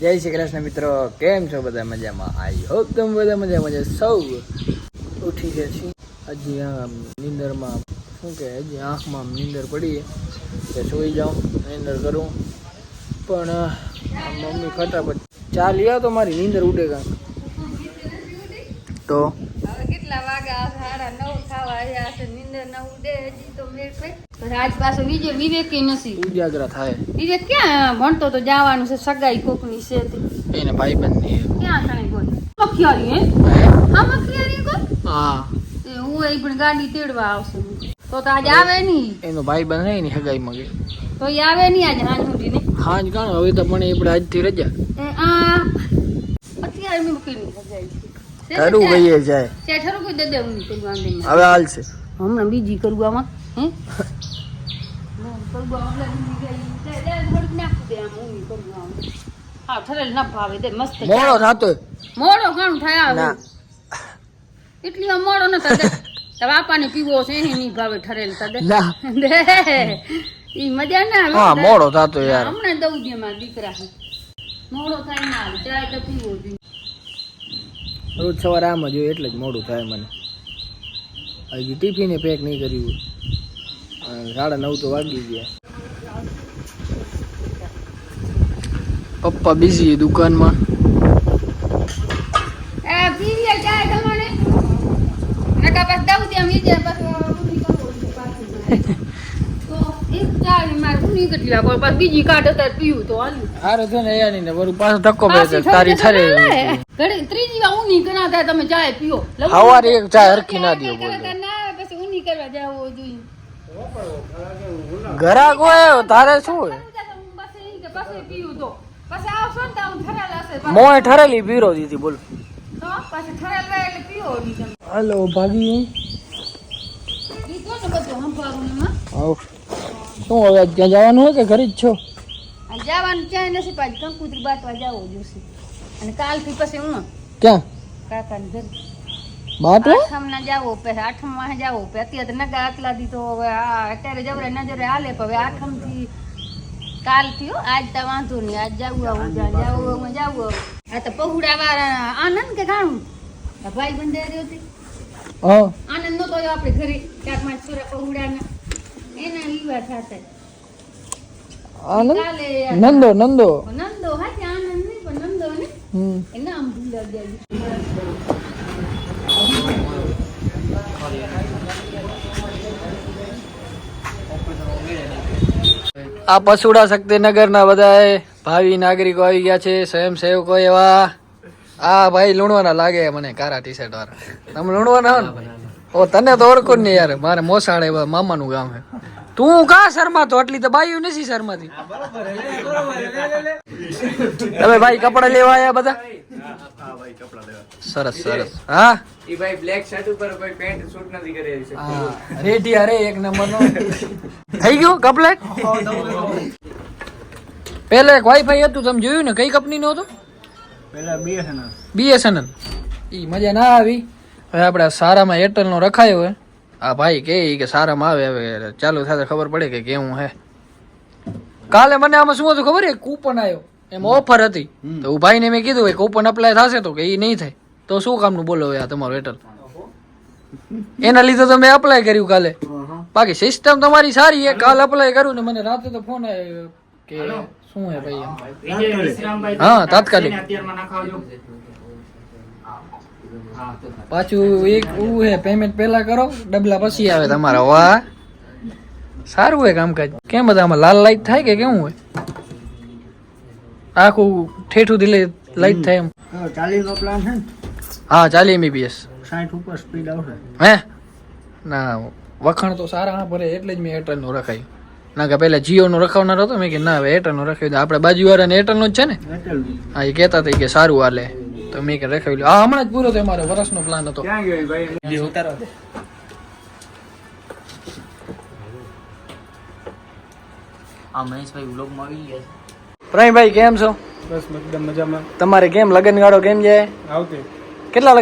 જય શ્રી કૃષ્ણ મિત્રો, કેમ છો બધા મજામાં? આઈ હોપ તમે બધા મજામાં મજા સૌ ઉઠી ગયા છીએ. હજી આમ નીંદરમાં, શું કે, હજી આંખમાં નીંદર પડી કે સૂઈ જાઉં, નીંદર કરું. પણ મમ્મી ફટાફટ ચા લઈ આવ તો મારી નીંદર ઉડે કાંક. તો? કેટલા વાગ્યા? સાડા નવ થવા આવ્યા છે. નીંદર ન ઉડે હજી તો મેળ ખાય પાસે આજ વિજય વિવેકી નથી. ઉજાગરા થાય. વિવેક ક્યાં ભણતો તો જવાનું છે સગાઈ કોકની છે તે. એને ભાઈબંધની ક્યાં તને કોઈ મખિયારી હે? હા? મખિયારી કોઈ હા. એ હું એ પણ ગાડી તેડવા આવશે. તો તો આજ આવે નહીં. એનો ભાઈબંધ નહીં ની હગાઈમાં ગઈ તો એ આવે નહીં આજે હાંજ સુધી ને? હાજ કાણ? હવે તો પણ આપણે આજથી રજા. એ આ અત્યારે મેં મૂકીને સગાઈ છે. છે ખરું જાય. છે ઠરું કોઈ દે દે હું કોઈ વાંધો હવે હાલ છે. હમણાં બીજી કરું આમાં. હા ઠરેલ ના ભાવે મસ્ત મોડો થતો મોડો ઘણું થાય આવે. એટલી મોડો ન થાય તાર બાપાને પીવો છે એની ભાવે ઠરેલ તા દે. ના. દે. ઈ મજા ના આવે હા મોડો થતો યાર. હમણાં દઉં દે મારા દીકરા મોડો થાય ના આવે ચાય તો પીવો જોઈએ રોજ સવારે આમ જ હોય એટલે જ મોડું થાય મને. હજી ટિફિને પેક નહીં કર્યું સાડા નવ તો વાગી ગયા. પપ્પા બિઝી દુકાનમાં. ચાય ચાય બીજી કાઢ અત્યારે પીવું તો હારે છે ને યાર ને વરું પાછો ધક્કો પડે તારી ઠરે ના ઘડી ત્રીજી વાર ઉની કરા થાય તમે ચાય પીઓ. લઉં એક ચા હરખી બોલો. ના પછી ઉની કરવા જાવ જોઈએ ઘરાક હોય તારે શું. મોય ઠરેલી પીરો દીધી બોલ. હલો ભાગી. શું હવે ત્યાં જવાનું હોય કે ઘરે જ છો? જવાનું ક્યાંય નથી પાછી કંકુતરી બાટવા જવું જોશે અને કાલથી પછી હું ક્યાં? કાકાની ઘરે બાટો આઠમ ના જાવો પછી આઠમમાં જાવો પછી અત્યારે નગા આટલા દી હવે અત્યારે જવરે નજરે હાલે હવે આઠમથી કાલથી આજ તો વાંધો નહીં આજ જાવું આવું જાવું આવું જાવું આવું આ તો પहुડા વાળા આનંદ કે ગાણું? આ ભાઈ બંધ રહ્યો હતી આનંદ નતો આવ્યો આપણે ઘરે. ચાર પાંચ છોરા એના લીવા આનંદ? નંદો નંદો. નંદો હા આનંદ નહીં પણ નંદો ને એના આમ ભૂલા જાય આ પશુડા શક્તિનગરના બધા ભાવિ નાગરિકો આવી ગયા છે સ્વયંસેવકો એવા. આ ભાઈ લુણવાના લાગે મને કારા ટી શર્ટ વાળા. તમે લુણવાના હો ને? ઓ તને તો ઓળખું નહીં યાર. મારે મોસાળ એવા મામાનું ગામ હે તું કા શર્મા તો આટલી તો બાયું નથી શર્માતી. તમે ભાઈ કપડા લેવા આવ્યા બધા? સરસ સરસ. હા? ઈ ભાઈ બ્લેક શર્ટ ઉપર કોઈ પેન્ટ સૂટ નથી કરેલી છે રેડી અરે એક નંબર નો થઈ ગયો કપલેટ પેલે એક વાઈફાઈ હતું તમે જોયું ને? કઈ કંપની નું હતું? પેલા બીએસએનએલ બીએસએનએલ ઈ મજા ના આવી. હવે આપણે સારામાં એરટેલ નો રખાયો હોય આ ભાઈ કે કે સારામાં આવે હવે ચાલુ થાય ખબર પડે કે કેવું હે. કાલે મને આમાં શું હતું ખબર? હે કૂપન આવ્યો એમાં ઓફર હતી. તો હું ભાઈને મેં કીધું કૂપન અપ્લાય થશે તો કે એ નહીં થાય. તો શું કામનું બોલો હવે આ તમારું એરટેલ એના લીધે તો મેં અપ્લાય કર્યું કાલે. બાકી સિસ્ટમ તમારી સારી છે કાલ અપ્લાય કર્યું ને મને રાતે તો ફોન આવ્યો કે શું હે ભાઈ એમ. વિજય વિશ્રામભાઈ હા, તાત્કાલિક. એને અત્યારમાં નખાવજો. હા પાછું એક એવું હે પેમેન્ટ પહેલા કરો ડબલા પછી આવે તમારા વાહ. સારું હોય કામકાજ. કેમ બધા આમાં લાલ લાઈટ થાય કે કેવું હોય આખું ઠેઠું દિલે લાઈટ થાય એમ. ચાલીસ નો પ્લાન છે ને. હા ચાલી એમબીપીએસ સાઠ ઉપર સ્પીડ આવશે. હે? ના વખાણ તો સારા ભરે એટલે જ મેં એરટેલનું રખાયું. ના કે પહેલાં જીઓ નું રખાવનાર હતો મેં કે ના હવે એરટેલનું રખાવી દો આપણે બાજુવાળા ને એરટેલનું જ છે ને? હા એ કહેતા હતા કે સારું હાલે. તો મેં કે રખાવી લ્યો. હા હમણાં જ પૂરો થયો મારો વર્ષનો પ્લાન હતો. ક્યાં ગયો ભાઈ? ઉતારો આ મહેશભાઈ વ્લોગમાં આવી ગયા પ્રવીણભાઈ કેમ છો? બસ એકદમ મજામાં. તમારે કેમ લગન ગાળો કેમ જાય? આવતી. કેટલા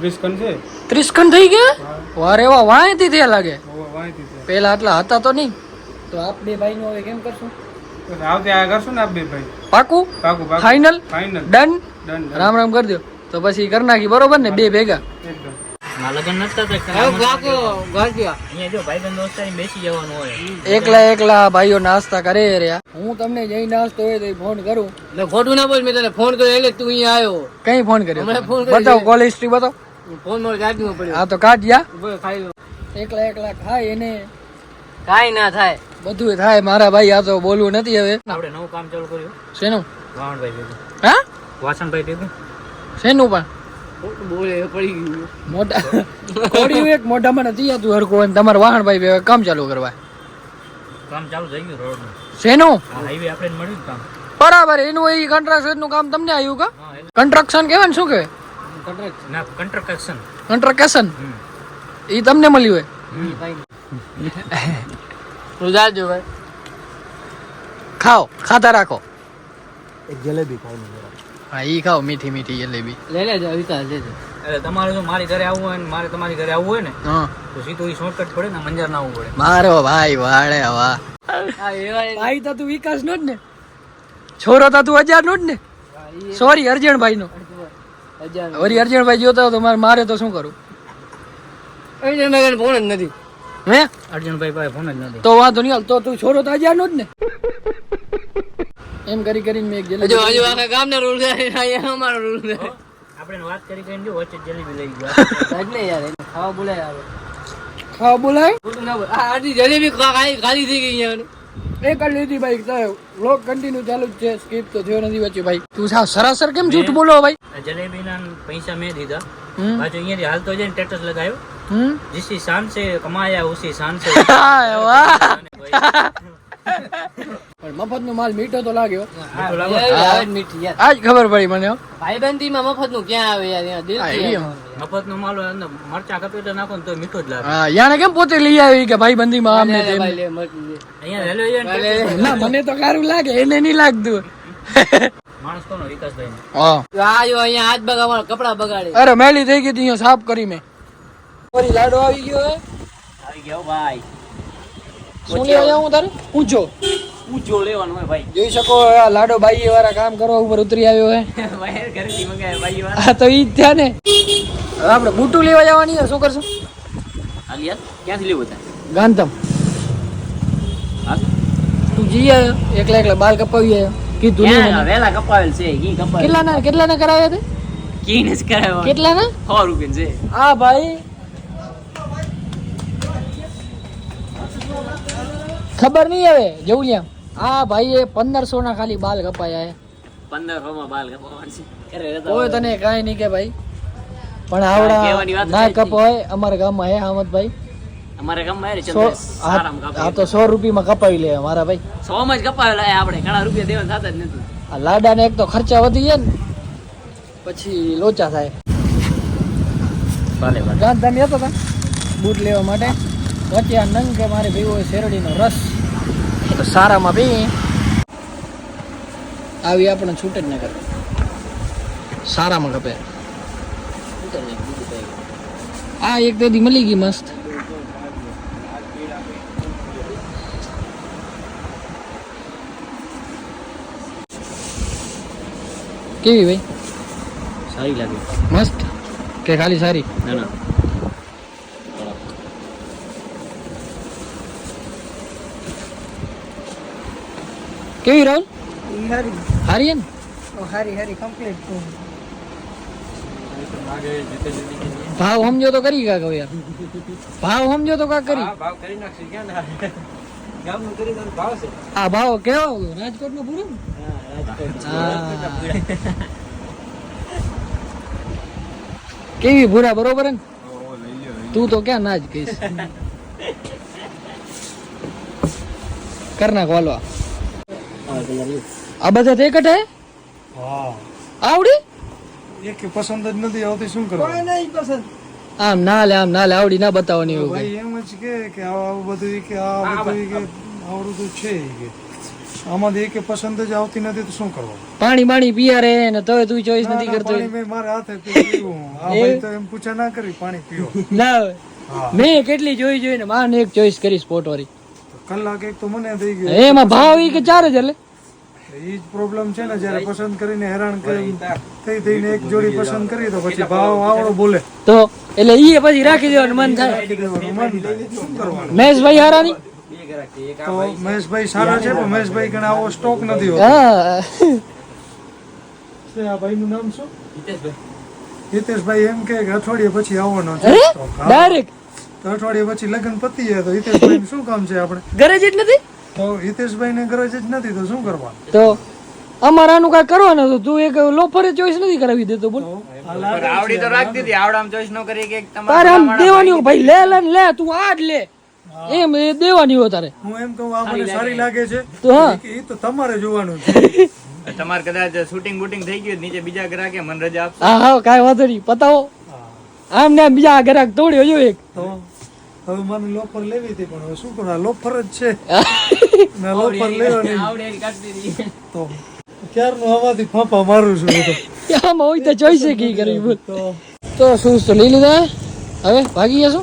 ત્રીસ કન છે. ત્રીસ ખંડ થઈ ગયા? વારે વાહ વાંયથી થયા લાગે. પેલા આટલા હતા તો નહીં. તો આપ બે ભાઈ નું હવે કેમ કરશું? ને રામ રામ કરી દો. તો પછી કરી નાખી બરોબર ને? બે ભેગા. લગન નતા જો ભાઈબંધ બેસી જવાનું હોય. એકલા એકલા ભાઈઓ નાસ્તા કરે રહ્યા હું તમને જઈ નાસ્તો હોય તો ફોન કરું. ખોટું ના બોલ મેં તને ફોન કર્યો એટલે તું અહીંયા આવ્યો. કઈ ફોન કર્યો? ફોન બતાવો. કોલ હિસ્ટ્રી બતાવ. ફોન મારો પડ્યો. હા તો કાઢ્યા ખાઈ એકલા એકલા ખાય એને. કાઈ ના થાય. બધું થાય મારા ભાઈ આ તો બોલવું નથી હવે. આપણે નવું કામ ચાલુ કર્યું. શેનું? વાહણભાઈ ભેગું. હા? વાસણભાઈ ભેગું. શેનું પણ? ખોટું બોલે એ મોટા કોડિયું એક મોઢામાં નથી આવતું હરખું અને તમારા વાહણભાઈ બે કામ ચાલુ કરવા. કામ ચાલુ થઈ ગયું રોડનું. શેનું? હાઈવે આપણે મળ્યું કામ. બરાબર એનું એ કન્સ્ટ્રક્શનનું કામ તમને આવ્યું કા? કન્સ્ટ્રક્શન કહેવાય ને શું કહેવાય? ના કન્સ્ટ્રક્શન કન્સ્ટ્રક્શન એ તમને મળ્યું હોય? ભાઈ ખાઓ ખાતા રાખો. જલેબી ખાઈ હા ઈ ખાઓ મીઠી મીઠી જલેબી. લે લેજો જા વિકાસ લે જા. એટલે તમારે જો મારી ઘરે આવવું હોય ને મારે તમારી ઘરે આવવું હોય ને હા. તો સીધું ઈ શોર્ટકટ પડે ને મંજાર ના આવવું પડે. મારો ભાઈ વાળે હવા. ભાઈ તો તું વિકાસ નો જ ને. છોરો તો તું હજાર નો જ ને. સોરી અર્જણભાઈ નો. ઓરી અર્જણભાઈ જોતા તો મારે મારે તો શું કરું? મેં ફોન જ નથી. હે? અર્જુનભાઈ પાસે ફોન જ નથી. તો વાંધો નહીં તો તું છોરો તો હજાર નો જ ને. એમ કરી કરીને મેં એક જલેબી જો હજુ આખા ગામનો રૂલ છે. અહીંયા અમારો રૂલ આપણે વાત કરી કરીને જો વચ્ચે જલેબી લઈ ગયા. સાહેબ ને યાર ખાવા બોલાય આવે. ખાવા બોલાય? આજી જલેબી ખાલી ખાલી થઈ ગઈ યાર એક જ ભાઈ સાહેબ. કન્ટિન્યુ ચાલુ જ છે. સ્કીપ તો થયો નથી વચ્ચે ભાઈ. તું સાવ કેમ જૂઠ બોલો ભાઈ? જલેબી પૈસા મેં દીધા. પાછો અહીંયાથી હાલતો જઈને સ્ટેટસ લગાવ્યો. જીસી સાંજે કમાયા ઉસી શાન છે પણ મફત નો માલ મીઠો તો લાગ્યો. મીઠું લાવો. આવે જ મીઠી યાર. આજ ખબર પડી મને હો. ભાઈબંધીમાં મફતનું ક્યાં આવે યાર. આવે. મફતનો માલ મરચાં કપી તો નાખો તો મીઠો જ લાગે. હા યાને કેમ પોતે લઈ આવી કે ને તેમ ને. ના મને તો કારું લાગે એને નહીં લાગતું. માણસ કોનો વિકાસભાઈ હા. આ અહીંયા હાથ બગાડવા કપડા બગાડે. અરે મેલી થઈ ગઈ હતી અહીંયા સાફ કરી મેં. ફરી લાડો આવી ગયો આવી ગયો ભાઈ. શું લેવા જાઉં તારે? ઊંચો. ઊંચો લેવાનું હોય ભાઈ. જોઈ શકો આ લાડો બાઈ વાળા કામ કરવા ઉપર ઉતરી આવ્યો હે. બહાર ઘરેથી મંગાવે ભાઈ વાર આ તો ઈ થયા ને. હવે આપણે બુટું લેવા જવાની છે, શું કરશું? હાલ યાર ક્યાંથી લેવું થાય ગાંધમ. તું જઈ આવ્યો એકલા એકલા બાલ કપાવી આવ્યો. કીધું નહીં વેલા કપાવેલ છે ઘી કપાવેલ. કેટલાના કેટલાના કરાવ્યા તે? ઘી જ કરાવ્યો. કેટલાના? સો રૂપિયા છે. આ ભાઈ. ખબર નહીં હવે જવું લ્યા આ ભાઈએ પંદરસો ના ખાલી બાલ કપાયા પંદરસો માં બાલ કોઈ તને કાંઈ નહીં કે ભાઈ. પણ આવડા ના. કપાય અમારા ગામમાં હે અહમદભાઈ. અમારે ગામમાં કપાવે તો સો રૂપિયામાં કપાવી લે મારા ભાઈ. સો માં જ કપાવેલા હે આપણે. ઘણા રૂપિયા દેવા થતા જ નથી. આ લાડાને એક તો ખર્ચા વધી જાય ને પછી લોચા થાય. ભલે ભલે. જતો હતા બૂટ લેવા માટે? આ નંગ કે મારે પીવો હોય શેરડીનો રસ. તો સારામાં પી આવી આપણે છૂટ જ ના કરે સારામાં ખપે આ એક તેથી મળી ગઈ મસ્ત. કેવી ભાઈ? સારી લાગે. મસ્ત? કે ખાલી સારી? ના ના. કેવી રાહુલ હારી હે ને હારી હારી કમ્પ્લીટ ભાવ સમજો તો કરી કાક હવે યાર ભાવ સમજો તો કાક કરી ભાવ કરી નાખશે ક્યાં ના ગામનું કરી દો ભાવ છે આ ભાવ કેવો રાજકોટ નો પૂરો કેવી ભૂરા બરોબર હે ને તું તો ક્યાં ના જ કહીશ કર નાખ વાલો આ બધા તે કટે હા? આવડી? એક પસંદ જ નથી આવતી શું કરો આમ ના લે આમ ના લે આવડી ના બતાવવાની એવું ભાઈ એમ જ કે કે આવું આવું બધું કે આ બધું કે આવડું તો છે કે. આમાંથી એક પસંદ જ આવતી નથી તો શું કરવું પાણી માણી પીયા રે ને તોય તું ચોઈસ નથી કરતો. પાણી મેં મારા હાથે પીવું. આ ભાઈ તો એમ પૂછા ના કરી પાણી પીવો ના મેં કેટલી જોઈ જોઈને માને એક ચોઈસ કરી સ્પોટ વાળી. કલાક એક તો મને થઈ ગયો. એમાં ભાવ ઈ કે ચાર જ એટલે એ જ પ્રોબ્લેમ છે ને જ્યારે પસંદ કરીને હેરાન કરી થઈ થઈને એક જોડી પસંદ કરી તો પછી ભાવ આવડો બોલે. તો એટલે ઈ પછી રાખી દેવાનું મન થાય. મન કરવાનું? મહેશભાઈ હારાની? તો મહેશભાઈ સારા છે પણ મહેશભાઈ કણે આવો સ્ટોક નથી હોતો. હા. છે આ ભાઈનું નામ શું? હિતેશભાઈ. એમ કે અઠવાડિયે પછી આવવાનો છે. ડાયરેક્ટ તો અઠવાડિયા પછી લગ્ન પતી જાય તો હિતેશભાઈ શું કામ છે આપણે? ઘરે જ નથી? તો હિતેશભાઈ ને ગરજ જ નથી તો શું કરવાનું? તો અમારાનું કાંઈ કરવાનું હતું? તું એક લોફરે ચોઈસ નથી કરાવી દેતો બોલ. આવડી તો રાખી દીધી આવડામ ચોઈસ નો કરી કે તમારે આમ દેવાની ભાઈ લે લે લે તું આ જ લે એમ એ દેવાની હોય તારે. હું એમ કહું આ મને સારી લાગે. છે. તો હા. એ તો તમારે જોવાનું છે. તમારે કદાચ શૂટિંગ બૂટિંગ થઈ ગયું નીચે બીજા ગ્રાહકે મને રજા આપશે. હા હા કાંઈ વાંધો નહીં. પતાવો. આમ ને આમ બીજા ગ્રાહક તોડ્યો જો એક. તો હવે મને લોફર લેવી હતી પણ હવે શું કરું? આ લોફર જ છે. ને લોફર લેવાની. તો ક્યારનું આમાંથી ફાંપા મારું છું તો. આમાં હોય તો ચોઈસ કી કરવી તો તો શૂઝ તો લઈ લીધા? હવે ભાગી ગયા જશો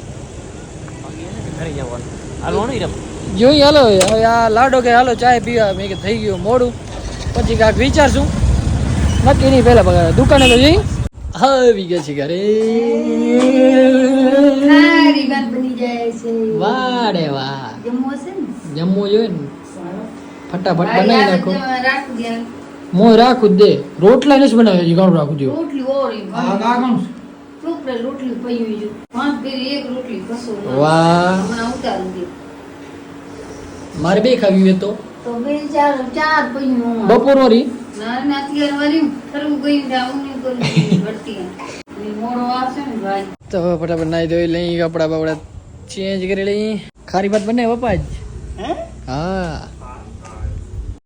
જોઈ હાલો હવે આ લાડો કે હાલો ચાય પીવા મેં કે થઈ ગયું મોડું. પછી કાંઈક વિચારશું. નક્કી નહીં પહેલાં પગાર દુકાને તો જઈ. આવી ગયા છે ઘરે. વાડે વાત બની જાય છે. વાહ. જમવું જોઈએ ને? ફટાફટ બનાવી નાખો. જમવા રાખી દે મોય રાખું દે. રોટલા નથી બનાવ્યો ઘણું રાખું જો. એક રોટલી વાહ. હમણાં મારે બે ખાવી હોય તો? તો બે ચાર ચાર પઈ બપોર વાળી? તો ફટાફટ નાઈ ધોઈ લઈ કપડા બપડા ચેન્જ કરી લઈ. ખારી ભાત બને પપ્પા જ હા.